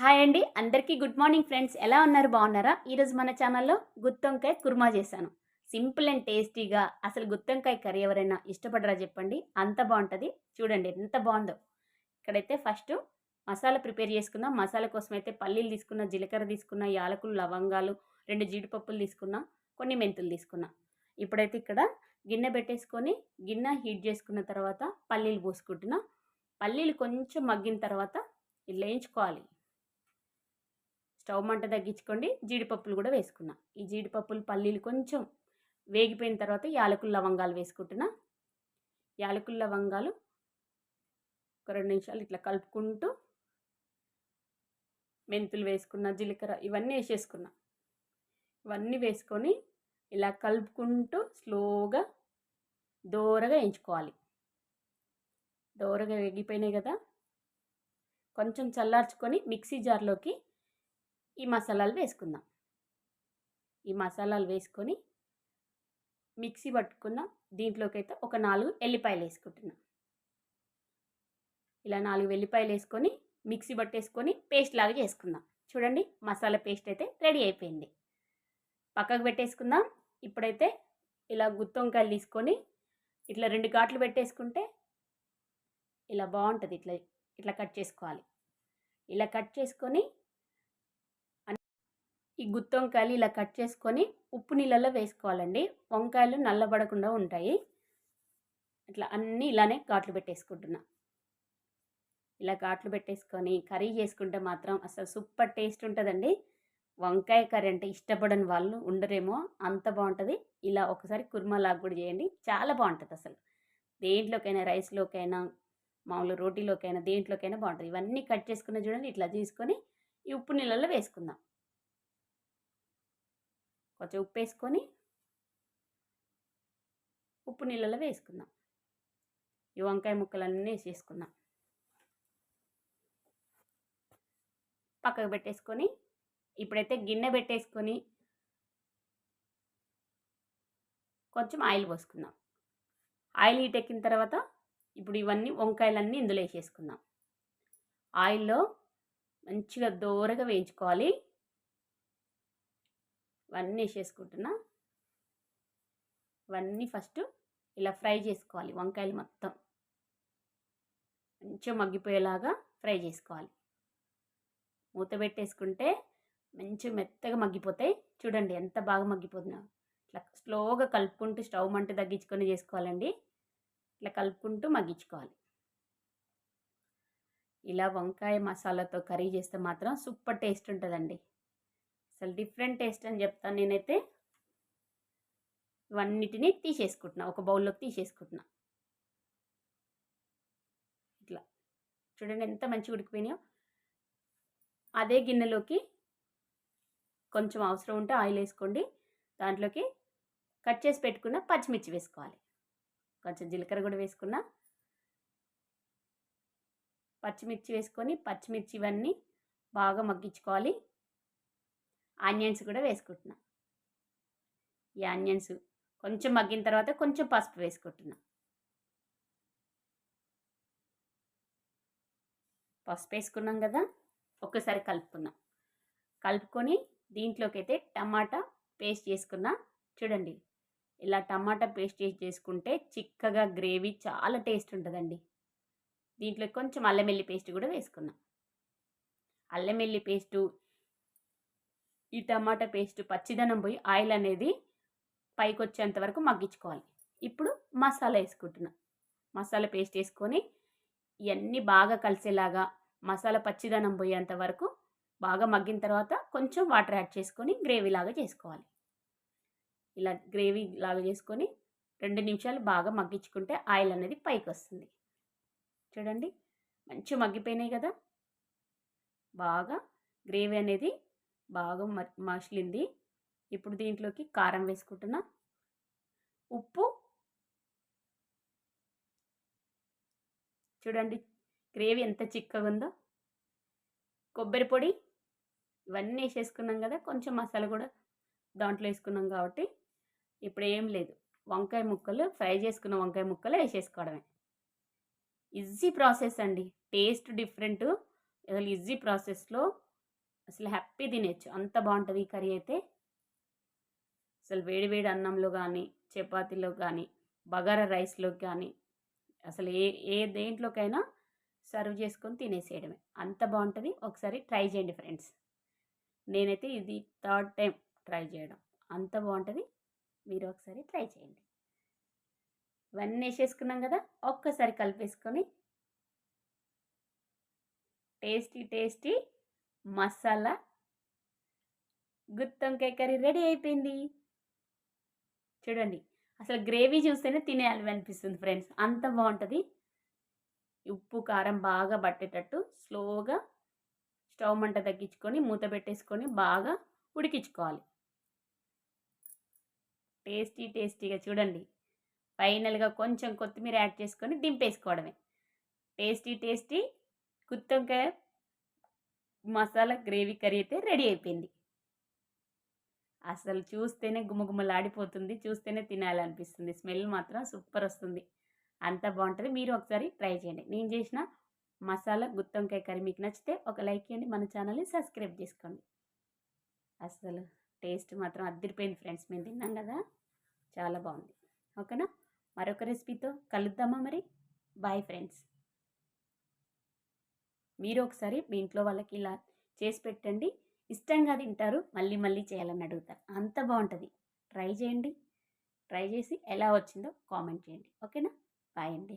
Hi అండి. అందరికీ good morning friends. ఎలా ఉన్నారు? బాగున్నారా? ఈరోజు మన ఛానల్లో గుత్తొంకాయ కుర్మా చేశాను. సింపుల్ అండ్ టేస్టీగా అసలు గుత్తొంకాయ కర్రీ ఎవరైనా ఇష్టపడరా చెప్పండి. అంత బాగుంటుంది. చూడండి ఎంత బాగుందో. ఇక్కడైతే ఫస్ట్ మసాలా ప్రిపేర్ చేసుకుందాం. మసాలా కోసం అయితే పల్లీలు తీసుకున్న జీలకర్ర తీసుకున్న యాలకులు లవంగాలు రెండు జీడిపప్పులు తీసుకున్నా కొన్ని మెంతులు తీసుకున్నా. ఇప్పుడైతే ఇక్కడ గిన్నె పెట్టేసుకొని గిన్నె హీట్ చేసుకున్న తర్వాత పల్లీలు పోసుకుంటున్నా. పల్లీలు కొంచెం మగ్గిన తర్వాత ఇలా వేయించుకోవాలి. స్టవ్ మంట తగ్గించుకోండి. జీడిపప్పులు కూడా వేసుకున్నా. ఈ జీడిపప్పులు పల్లీలు కొంచెం వేగిపోయిన తర్వాత యాలకుల లవంగాలు వేసుకుంటున్నా. యాలకులు లవంగాలు ఒక రెండు నిమిషాలు ఇట్లా కలుపుకుంటూ మెంతులు వేసుకున్న జీలకర్ర ఇవన్నీ వేసేసుకున్నా. ఇవన్నీ వేసుకొని ఇలా కలుపుకుంటూ స్లోగా దోరగా వేయించుకోవాలి. దోరగా వేగిపోయినాయి కదా. కొంచెం చల్లార్చుకొని మిక్సీ జార్లోకి ఈ మసాలాలు వేసుకుందాం. ఈ మసాలాలు వేసుకొని మిక్సీ పట్టుకుందాం. దీంట్లోకి అయితే ఒక నాలుగు ఎల్లిపాయలు వేసుకుంటున్నాం. ఇలా నాలుగు వెల్లిపాయలు వేసుకొని మిక్సీ పట్టేసుకొని పేస్ట్ లాగా చేసుకుందాం. చూడండి మసాలా పేస్ట్ అయితే రెడీ అయిపోయింది. పక్కకు పెట్టేసుకుందాం. ఇప్పుడైతే ఇలా గుత్తొంకాయలు తీసుకొని ఇట్లా రెండు ఘాట్లు పెట్టేసుకుంటే ఇలా బాగుంటుంది. ఇట్లా ఇట్లా కట్ చేసుకోవాలి. ఇలా కట్ చేసుకొని ఈ గుత్తొంకాయలు ఇలా కట్ చేసుకొని ఉప్పు నీళ్ళలో వేసుకోవాలండి. వంకాయలు నల్లబడకుండా ఉంటాయి. ఇట్లా అన్నీ ఇలానే ఘాట్లు పెట్టేసుకుంటున్నా. ఇలా ఘాట్లు పెట్టేసుకొని కర్రీ చేసుకుంటే మాత్రం అసలు సూపర్ టేస్ట్ ఉంటుందండి. వంకాయ కర్రీ అంటే ఇష్టపడని వాళ్ళు ఉండరేమో అంత బాగుంటుంది. ఇలా ఒకసారి కుర్మాలాగా కూడా చేయండి. చాలా బాగుంటుంది అసలు. దేంట్లోకైనా రైస్లోకైనా మామూలు రోటీలోకైనా దేంట్లోకైనా బాగుంటుంది. ఇవన్నీ కట్ చేసుకున్న చూడండి ఇట్లా తీసుకొని ఈ ఉప్పు నీళ్ళలో వేసుకుందాం. కొంచెం ఉప్పు వేసుకొని ఉప్పు నీళ్ళలో వేసుకుందాం. ఈ వంకాయ ముక్కలన్నీ వేసేసుకుందాం. పక్కకు పెట్టేసుకొని ఇప్పుడైతే గిన్నె పెట్టేసుకొని కొంచెం ఆయిల్ పోసుకుందాం. ఆయిల్ హీట్ ఎక్కిన తర్వాత ఇప్పుడు ఇవన్నీ వంకాయలన్నీ ఇందులో వేసేసుకుందాం. ఆయిల్లో మంచిగా దోరగా వేయించుకోవాలి. ఇవన్నీ వేసేసుకుంటున్నా. ఇవన్నీ ఫస్ట్ ఇలా ఫ్రై చేసుకోవాలి వంకాయలు మొత్తం. మంచిగా మగ్గిపోయేలాగా ఫ్రై చేసుకోవాలి. మూత పెట్టేసుకుంటే మంచిగా మెత్తగా మగ్గిపోతాయి. చూడండి ఎంత బాగా మగ్గిపోతుందో ఇట్లా స్లోగా కలుపుకుంటూ స్టవ్ మంట తగ్గించుకొని చేసుకోవాలండి. ఇట్లా కలుపుకుంటూ మగ్గించుకోవాలి. ఇలా వంకాయ మసాలాతో కర్రీ చేస్తే మాత్రం సూపర్ టేస్ట్ ఉంటుందండి. అసలు డిఫరెంట్ టేస్ట్ అని చెప్తాను నేనైతే. ఇవన్నిటిని తీసేసుకుంటున్నా ఒక బౌల్లోకి తీసేసుకుంటున్నా. ఇట్లా. చూడండి ఎంత మంచిగా ఉడికిపోయినాయో. అదే గిన్నెలోకి కొంచెం అవసరం ఉంటే ఆయిల్ వేసుకోండి. దాంట్లోకి కట్ చేసి పెట్టుకున్న పచ్చిమిర్చి వేసుకోవాలి. కొంచెం జీలకర్ర కూడా వేసుకున్న. పచ్చిమిర్చి వేసుకొని పచ్చిమిర్చి ఇవన్నీ బాగా మగ్గించుకోవాలి. ఆనియన్స్ కూడా వేసుకుంటున్నా. ఈ ఆనియన్స్ కొంచెం మగ్గిన తర్వాత కొంచెం పసుపు వేసుకుంటున్నా. పసుపు వేసుకున్నాం కదా ఒక్కసారి కలుపుకుందాం. కలుపుకొని దీంట్లోకి అయితే టమాటా పేస్ట్ చేసుకున్నా. చూడండి ఇలా టమాటా పేస్ట్ చేసి చేసుకుంటే చిక్కగా గ్రేవీ చాలా టేస్ట్ ఉంటుందండి. దీంట్లో కొంచెం అల్లం వెల్లి పేస్ట్ కూడా వేసుకున్నాం. అల్లం వెల్లి పేస్టు ఈ టమాటా పేస్ట్ పచ్చిదనం పోయి ఆయిల్ అనేది పైకి వచ్చేంత వరకు మగ్గించుకోవాలి. ఇప్పుడు మసాలా వేసుకుంటున్నా. మసాలా పేస్ట్ వేసుకొని ఇవన్నీ బాగా కలిసేలాగా మసాలా పచ్చిదనం పోయేంత వరకు బాగా మగ్గిన తర్వాత కొంచెం వాటర్ యాడ్ చేసుకొని గ్రేవీ లాగా చేసుకోవాలి. ఇలా గ్రేవీ లాగా చేసుకొని రెండు నిమిషాలు బాగా మగ్గించుకుంటే ఆయిల్ అనేది పైకి వస్తుంది చూడండి మంచిగా మగ్గిపోయినాయి కదా. బాగా గ్రేవీ అనేది బాగా మసిలింది. ఇప్పుడు దీంట్లోకి కారం వేసుకుంటున్నా. ఉప్పు. చూడండి గ్రేవీ ఎంత చిక్కగా ఉందో. కొబ్బరి పొడి. ఇవన్నీ వేసేసుకున్నాం కదా కొంచెం మసాలా కూడా దాంట్లో వేసుకున్నాం కాబట్టి ఇప్పుడు ఏం లేదు. వంకాయ ముక్కలు ఫ్రై చేసుకున్న వంకాయ ముక్కలు వేసేసుకోవడమే. ఈజీ ప్రాసెస్ అండి. Taste different. అసలు ఈజీ ప్రాసెస్లో అసలు హ్యాపీ తినేయచ్చు. అంత బాగుంటుంది ఈ కర్రీ అయితే. అసలు వేడి వేడి అన్నంలో కానీ చపాతీలో కానీ బగారా రైస్లో కానీ అసలు ఏ ఏ దేంట్లోకైనా సర్వ్ చేసుకొని తినేసేయడమే. అంత బాగుంటుంది. ఒకసారి ట్రై చేయండి ఫ్రెండ్స్. నేనైతే ఇది థర్డ్ టైం ట్రై చేయడం. అంత బాగుంటుంది. మీరు ఒకసారి ట్రై చేయండి. ఇవన్నీ వేసేసుకున్నాం కదా ఒక్కసారి కలిపేసుకొని టేస్టీ టేస్టీ మసాలా. గుత్తొంకాయ కర్రీ రెడీ అయిపోయింది. చూడండి అసలు గ్రేవీ చూస్తేనే తినేయాలి అనిపిస్తుంది ఫ్రెండ్స్. అంత బాగుంటుంది. ఉప్పు కారం బాగా పట్టేటట్టు స్లోగా స్టవ్ మంట తగ్గించుకొని మూత పెట్టేసుకొని బాగా ఉడికించుకోవాలి. టేస్టీ టేస్టీగా చూడండి. ఫైనల్గా కొంచెం కొత్తిమీర యాడ్ చేసుకొని దింపేసుకోవడమే. టేస్టీ టేస్టీ గుత్తొంకాయ మసాలా గ్రేవీ కర్రీ అయితే రెడీ అయిపోయింది. అసలు చూస్తేనే గుమగుమలాడిపోతుంది చూస్తేనే తినాలనిపిస్తుంది. స్మెల్ మాత్రం సూపర్ వస్తుంది. అంత బాగుంటుంది. మీరు ఒకసారి ట్రై చేయండి. నేను చేసిన మసాలా గుత్తొంకాయ కర్రీ మీకు నచ్చితే ఒక లైక్ చేయండి. మన ఛానల్ని సబ్స్క్రైబ్ చేసుకోండి. అసలు టేస్ట్ మాత్రం అద్దరిపోయింది ఫ్రెండ్స్. మేము తిన్నాం కదా. చాలా బాగుంది. ఓకేనా? మరొక రెసిపీతో కలుద్దామా మరి? Bye friends. మీరు ఒకసారి మీ ఇంట్లో వాళ్ళకి ఇలా చేసి పెట్టండి. ఇష్టంగా తింటారు. మళ్ళీ మళ్ళీ చేయాలని అడుగుతారు. అంత బాగుంటుంది ట్రై చేయండి. ట్రై చేసి ఎలా వచ్చిందో కామెంట్ చేయండి. ఓకేనా? బాయ్ అండి.